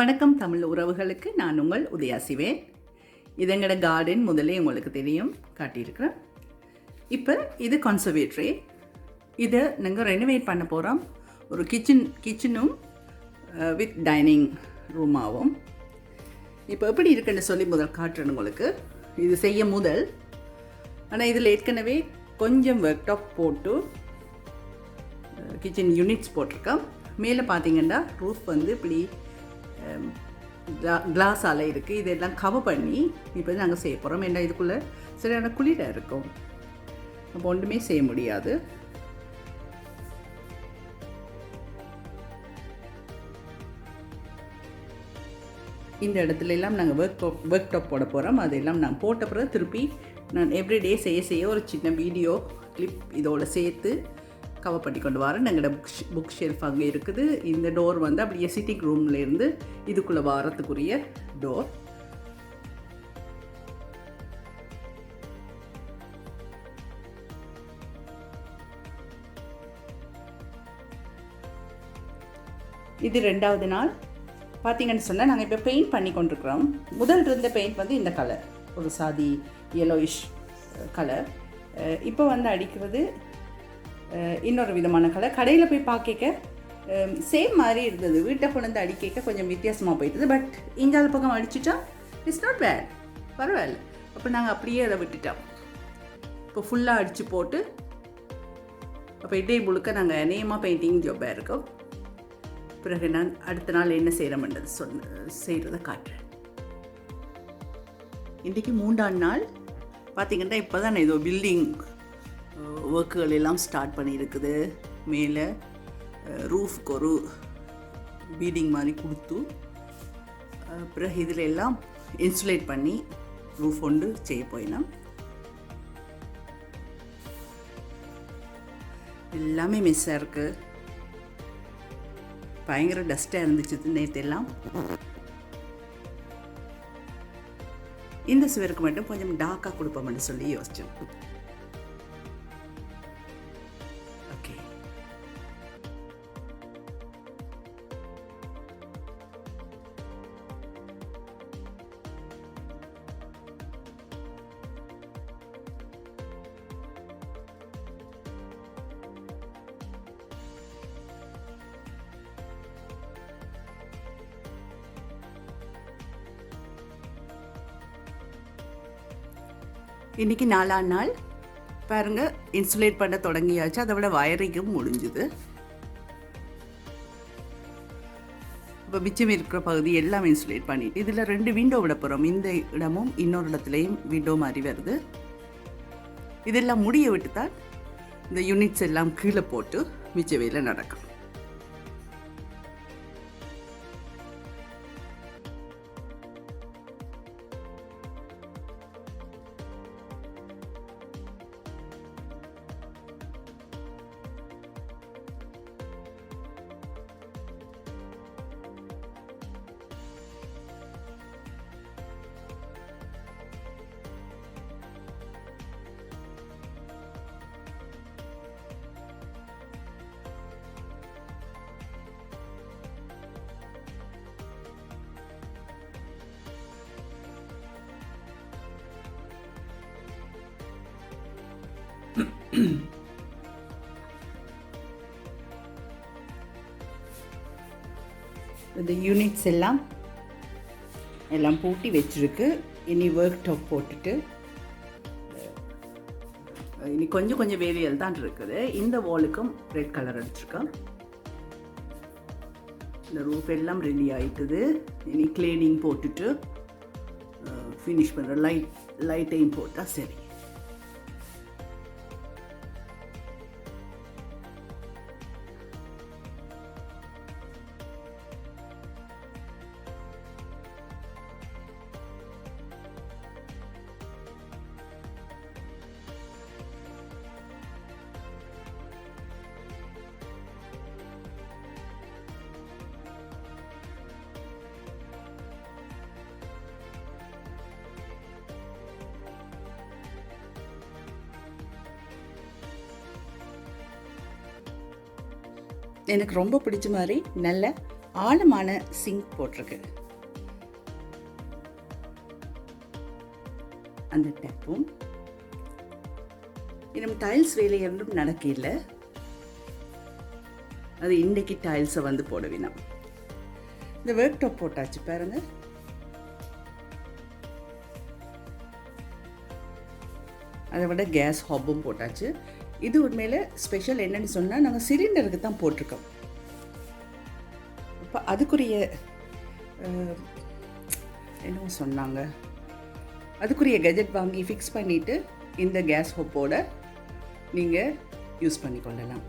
வணக்கம் தமிழ் உறவுகளுக்கு. நான் உங்கள் உதயா சிவேன் இது கார்டன் முதலே உங்களுக்கு தெரியும் காட்டியிருக்கிறேன். இப்போ இது கன்சர்வேட்ரி இதை நாங்கள் ரெனோவேட் பண்ண போகிறோம் ஒரு கிச்சன் கிச்சனும் வித் டைனிங் ரூமாகவும் இப்போ எப்படி இருக்குன்னு சொல்லி முதல் காட்டுறேன் உங்களுக்கு. இது செய்ய முதல். ஆனால் இதில் ஏற்கனவே கொஞ்சம் ஒர்க் டாப் போட்டு uh, கிச்சன் யூனிட்ஸ் போட்டிருக்கேன் மேலே பார்த்தீங்கன்னா ரூஃப் வந்து இப்படி கிளாஸால் இருக்குது இதெல்லாம் கவர் பண்ணி இப்போ நாங்கள் செய்ய போகிறோம் ஏன்னா இதுக்குள்ளே சரியான குளிராக இருக்கும். அப்போ ஒன்றுமே செய்ய முடியாது. இந்த இடத்துல எல்லாம் நாங்கள் ஒர்க் டாப் ஒர்க் டாப் போட போகிறோம் அதெல்லாம் நான் போட்ட பிறகு திருப்பி நான் எவ்ரிடே செய்ய செய்ய ஒரு சின்ன வீடியோ கிளிப் இதோட சேர்த்து கவர் பண்ணி கொண்டு வரேன். எங்களோட புக் புக் ஷெல்ஃப் அங்கே இருக்குது. இந்த டோர் வந்து அப்படியே சிட்டிங் ரூம்லேருந்து இதுக்குள்ளே வாரத்துக்குரிய டோர் இது ரெண்டாவது நாள். பார்த்தீங்கன்னு சொன்னால் நாங்கள் இப்போ பெயிண்ட் பண்ணி கொண்டிருக்கிறோம். முதல் இருந்த பெயிண்ட் வந்து இந்த கலர் ஒரு சாதி எல்லோயிஷ் கலர் இப்போ வந்து அடிக்கிறது இன்னொரு விதமான கலர் கடையில் போய் பார்க்க சேம் மாதிரி இருந்தது. வீட்டை கொண்டு வந்து அடிக்க கொஞ்சம் வித்தியாசமாக போயிட்டது. பட் இஞ்சாவது பக்கம் அடிச்சுட்டா இட்ஸ் நாட் பேட் பரவாயில்ல. அப்போ நாங்கள் அப்படியே அதை விட்டுட்டோம். இப்போ ஃபுல்லாக அடித்து போட்டு அப்போ இடே முழுக்க நாங்கள் நேமாக பெயிண்டிங் ஜாப்பாக இருக்கோம். பிறகு நான் அடுத்த நாள் என்ன செய்கிறோம்ன்றது சொன்ன செய்கிறத காட்டுறேன். இன்றைக்கி மூன்றாம் நாள். பார்த்திங்கன்னா இப்போ தான் ஏதோ பில்டிங் ஒர்க்குகள் எல்லாம் ஸ்டார்ட் பண்ணியிருக்குது. மேலே ரூஃப்க்கு ஒரு பீடிங் மாதிரி கொடுத்து பிறகு இதில் எல்லாம் இன்சுலேட் பண்ணி ரூஃப் ஒன்று செய்ய போயினோம். எல்லாமே மிஸ்ஸாக இருக்குது பயங்கர டஸ்ட்டாக இருந்துச்சு நேற்று எல்லாம். இந்த சுவருக்கு மட்டும் கொஞ்சம் டார்க்காக கொடுப்போம்னு சொல்லி யோசித்தோம் இன்றைக்கி நாலாம் நாள். பாருங்கள் இன்சுலேட் பண்ண தொடங்கியாச்சு. அதை விட வயரிங்கும் முடிஞ்சுது. இப்போ மிச்சம் இருக்கிற பகுதி எல்லாம் இன்சுலேட் பண்ணிட்டு இதில் ரெண்டு விண்டோ விட போகிறோம் இந்த இடமும் இன்னொரு இடத்துலையும் விண்டோ மாதிரி வருது. இதெல்லாம் முடிய விட்டு தான் இந்த யூனிட்ஸ் எல்லாம் கீழே போட்டு மிச்ச வேலை நடக்கும். இந்த யூனிட்ஸ் எல்லாம் எல்லாம் பூட்டி வச்சுருக்கு. இனி ஒர்க் டாப் போட்டுட்டு இனி கொஞ்சம் கொஞ்சம் வேரியல் தான் இருக்குது. இந்த வாலுக்கும் ரெட் கலர் அடிச்சிருக்கேன். இந்த ரூஃப் எல்லாம் ரெடி ஆகிட்டுது இனி கிளீனிங் போட்டுட்டு ஃபினிஷ் பண்ணுற லைட் லைட்டையும் போட்டால் சரி. எனக்கு ரொம்ப பிடிச்ச மாதிரி நல்ல ஆழமான சிங்க் போட்டிருக்கு. அந்த டேப்பும். இன்னும் டைல்ஸ் வேலை ஒன்றும் நடக்கல அது இன்னைக்கு டைல்ஸை வந்து போட இந்த ஒர்க் டாப் போட்டாச்சு பாருங்க. அதை விட கேஸ் ஹாப்பும் போட்டாச்சு. இது உண்மையில் ஸ்பெஷல் என்னன்னு சொன்னால் நாங்கள் சிலிண்டருக்கு தான் போட்டிருக்கோம். இப்போ அதுக்குரிய என்ன என்னவோ சொன்னாங்க. அதுக்குரிய கெஜெட் வாங்கி ஃபிக்ஸ் பண்ணிவிட்டு இந்த கேஸ் ஹோப்போட நீங்கள் யூஸ் பண்ணிக்கொள்ளலாம்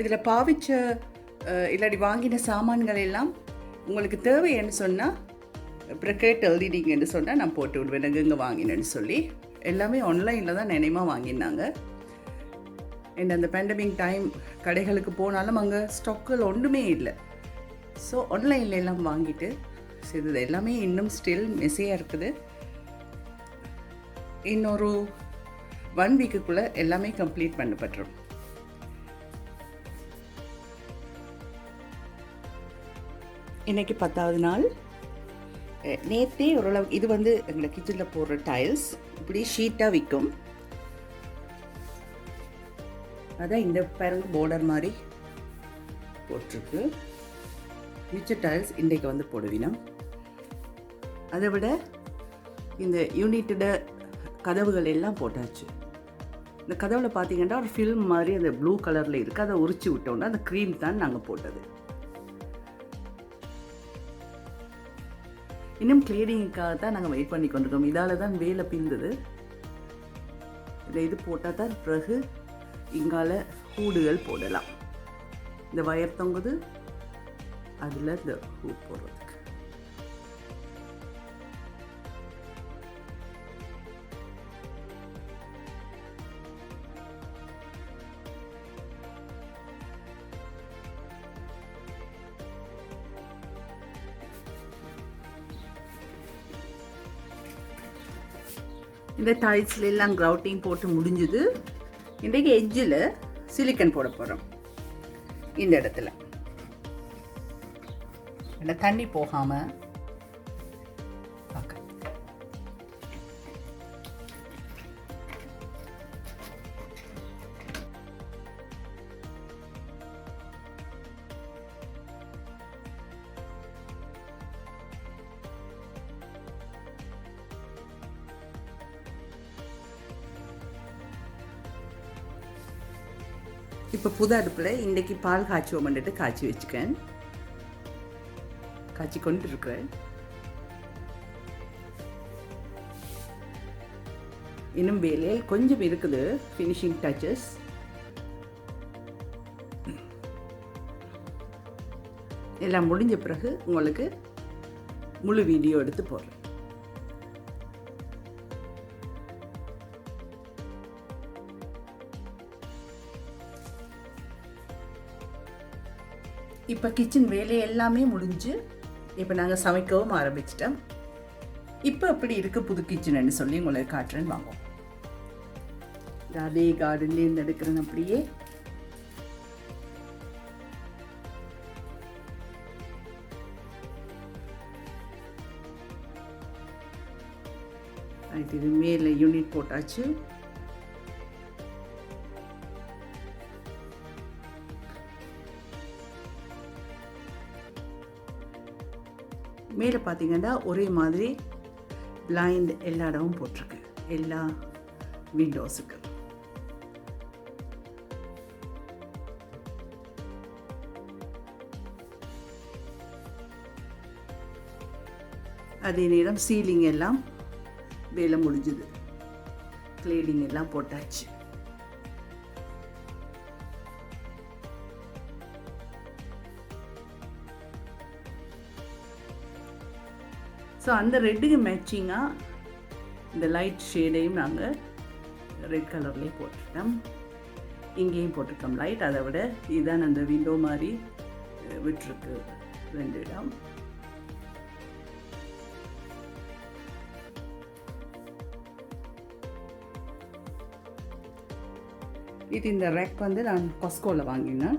இதில் பாவிச்ச இல்லாடி இல்லாட்டி வாங்கின சாமான்கள் எல்லாம் உங்களுக்கு தேவைன்னு சொன்னால் அப்புறம் எழுதிட்டீங்கன்னு சொன்னால் நான் போட்டு விடுவேன். எனக்கு இங்கே வாங்கினேன்னு சொல்லி. எல்லாமே ஆன்லைனில் தான் நினைமாக வாங்கினாங்க. அண்ட் அந்த பேண்டமிக் டைம் கடைகளுக்கு போனாலும் அங்கே ஸ்டாக்குகள் ஒன்றுமே இல்லை. ஸோ ஆன்லைனில் எல்லாம் வாங்கிட்டு செய்தது எல்லாமே இன்னும் ஸ்டில் மெஸியாக இருக்குது. இன்னொரு ஒன் வீக்குக்குள்ளே எல்லாமே கம்ப்ளீட் பண்ணப்பட்டுரும். இன்னைக்கு பத்தாவது நாள். நேற்றே ஓரளவு இது வந்து எங்களை கிச்சனில் போடுற டைல்ஸ் இப்படி ஷீட்டாக விற்கும் அதான் இந்த பாருங்க போர்டர் மாதிரி போட்டிருக்கு. மிச்ச டைல்ஸ் இன்றைக்கு வந்து போடுவினோம். அதை விட இந்த யூனிட்டட கதவுகள் எல்லாம் போட்டாச்சு. இந்த கதவில் பார்த்தீங்கன்னா ஒரு ஃபில்ம் மாதிரி அந்த ப்ளூ கலரில் இருக்குது அதை உரிச்சு விட்டோன்னா அந்த க்ரீம் தான் நாங்கள் போட்டது. இன்னும் கிளீனிங்காக தான் நாங்கள் வெயிட் பண்ணி கொண்டிருக்கோம். இதால் தான் வேலை பிந்தது. இதில் இது போட்டால் தான் பிறகு இங்கால கூடுகள் போடலாம். இந்த வயர் தொங்குது. அதில் இந்த ஹூ போடுறது. இந்த டைல்ஸில் எல்லாம் கிரவுட்டிங் போட்டு முடிஞ்சுது. இன்றைக்கு எஜ்ஜில் சிலிக்கன் போட போகிறோம் இந்த இடத்துல. இந்த தண்ணி போகாமல் இப்போ புது அடுப்பில் இன்றைக்கி பால் காய்ச்சுவோம்ன்ட்டு காய்ச்சி வச்சுக்கேன். காய்ச்சி கொண்டு இருக்கிறேன் இன்னும் வேலையில் கொஞ்சம் இருக்குது. ஃபினிஷிங் டச்சஸ் எல்லாம் முடிஞ்ச பிறகு உங்களுக்கு முழு வீடியோ எடுத்து போடுறேன். இப்போ கிச்சன் வேலை எல்லாமே முடிஞ்சு இப்போ நாங்கள் சமைக்கவும் ஆரம்பிச்சிட்டோம். இப்போ எப்படி இருக்கு புது கிச்சன்னு சொல்லி உங்களுக்கு காட்டுறேன்னு வாங்குவோம் அதே அதே கார்டன்லேருந்து எடுக்கிறேன் அப்படியே. இது மேலே யூனிட் போட்டாச்சு. மேலே பார்த்தீங்கன்னா ஒரே மாதிரி பிளைண்ட் எல்லா இடமும் போட்டிருக்கு. எல்லா விண்டோஸுக்கு அதே நேரம் சீலிங் எல்லாம் வேலை முடிஞ்சுது. கிளீனிங் எல்லாம் போட்டாச்சு. ஸோ அந்த ரெட்டுக்கு மேட்சிங்காக இந்த லைட் ஷேடையும் நாங்கள் ரெட் கலர்லேயே போட்டுருக்கோம் இங்கேயும் போட்டிருக்கோம் லைட் அதை விட இதுதான் அந்த விண்டோ மாதிரி விட்டுருக்கு விட்டிருக்கு ரெண்டு இடம். இது இந்த ரேக் வந்து நான் கொஸ்கோவில் வாங்கினேன்.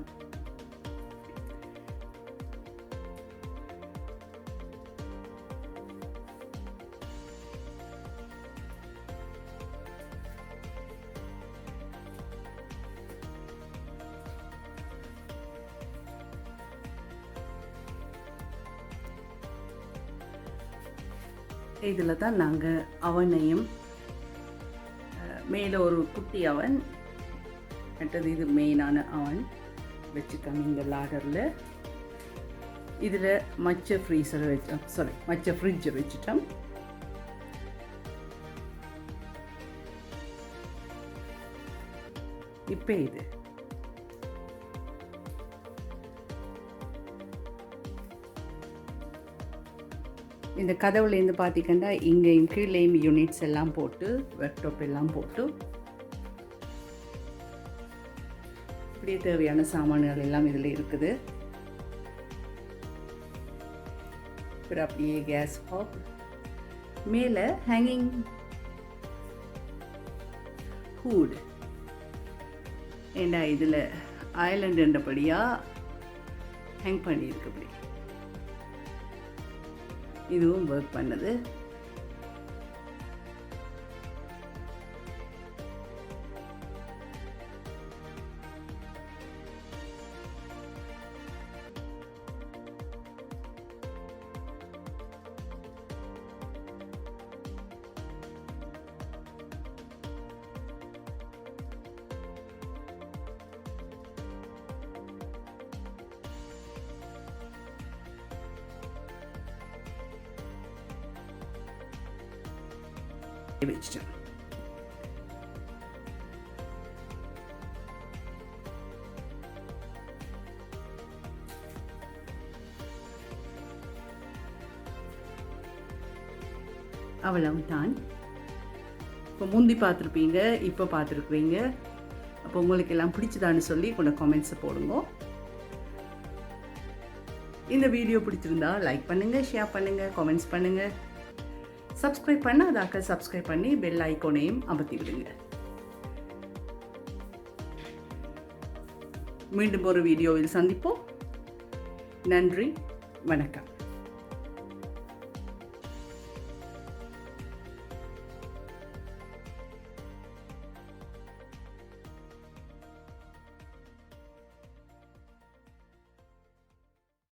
இதில் தான் நாங்கள் அவனையும் மேலே ஒரு குட்டி அவன் மற்றது இது மெயினான அவன் வச்சுருக்காங்க இந்த லாடரில் இதில் மச்ச ஃப்ரீசரை வச்சோம் சாரி மச்ச ஃப்ரிட்ஜை வச்சுட்டோம். இப்போ இது. இந்த கதவுலேருந்து பார்த்தீங்கன்னா இங்கேயும் கீழேயும் யூனிட்ஸ் எல்லாம் போட்டு வெப்டாப் எல்லாம் போட்டு இப்படியே தேவையான சாமான்கள் எல்லாம் இதில் இருக்குது. அப்புறம் அப்படியே கேஸ் ஹாப் மேலே ஹேங்கிங் ஹூட் ஏண்டா இதில் ஐலண்டுன்றபடியாக ஹேங் பண்ணியிருக்கு அப்படி. இதுவும் ஒர்க் பண்ணுது. வச்சுட்டேன் அவ்வளவுதான் இப்போ முந்தி பார்த்துருப்பீங்க இப்போ பார்த்துருக்குறீங்க. அப்போ உங்களுக்கு எல்லாம் பிடிச்சதான்னு சொல்லி கொஞ்சம் கமெண்ட்ஸை போடுங்க. இந்த வீடியோ பிடிச்சிருந்தா லைக் பண்ணுங்கள் ஷேர் பண்ணுங்கள் கமெண்ட்ஸ் பண்ணுங்கள் சப்ஸ்கிரைப் பண்ணாதாக்க சப்ஸ்கிரைப் பண்ணி பெல் ஐக்கோனையும் அமர்த்தி விடுங்க. மீண்டும் ஒரு வீடியோவில் சந்திப்போம். நன்றி வணக்கம்.